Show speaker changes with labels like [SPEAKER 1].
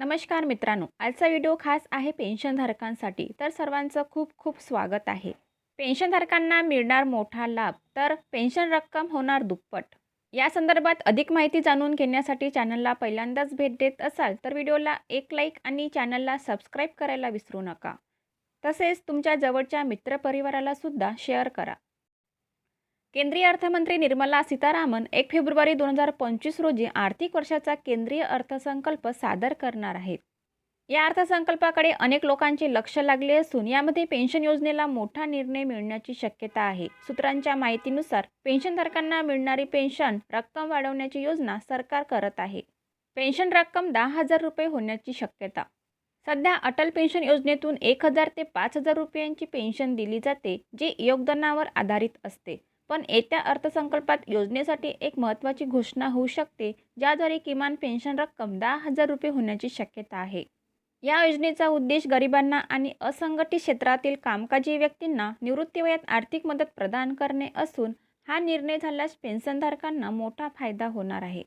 [SPEAKER 1] नमस्कार मित्रांनो आजचा व्हिडिओ खास आहे पेन्शनधारकांसाठी. तर सर्वांचं खूप खूप स्वागत आहे. पेन्शनधारकांना मिळणार मोठा लाभ तर पेन्शन रक्कम होणार दुप्पट. या संदर्भात अधिक माहिती जाणून घेण्यासाठी चॅनलला पहिल्यांदाच भेट देत असाल तर व्हिडिओला एक लाईक आणि चॅनलला सबस्क्राईब करायला विसरू नका. तसेच तुमच्या जवळच्या मित्रपरिवाराला सुद्धा शेअर करा. केंद्रीय अर्थमंत्री निर्मला सीतारामन एक फेब्रुवारी दोन हजार पंचवीस रोजी आर्थिक वर्षाचा केंद्रीय अर्थसंकल्प सादर करणार आहेत. या अर्थसंकल्पाकडे अनेक लोकांचे लक्ष लागले असून यामध्ये पेन्शन योजनेला मोठा निर्णय मिळण्याची शक्यता आहे. सूत्रांच्या माहितीनुसार पेन्शनधारकांना मिळणारी पेन्शन रक्कम वाढवण्याची योजना सरकार करत आहे. पेन्शन रक्कम दहा हजार रुपये होण्याची शक्यता. सध्या अटल पेन्शन योजनेतून एक हजार ते पाच हजार रुपयांची पेन्शन दिली जाते जे योगदानावर आधारित असते. पण येत्या अर्थसंकल्पात योजनेसाठी एक महत्त्वाची घोषणा होऊ शकते ज्याद्वारे किमान पेन्शन रक्कम दहा हजार रुपये होण्याची शक्यता आहे. या योजनेचा उद्देश गरिबांना आणि असंघटित क्षेत्रातील कामकाजी व्यक्तींना निवृत्तीवयात आर्थिक मदत प्रदान करणे असून हा निर्णय झाल्यास पेन्शनधारकांना मोठा फायदा होणार आहे.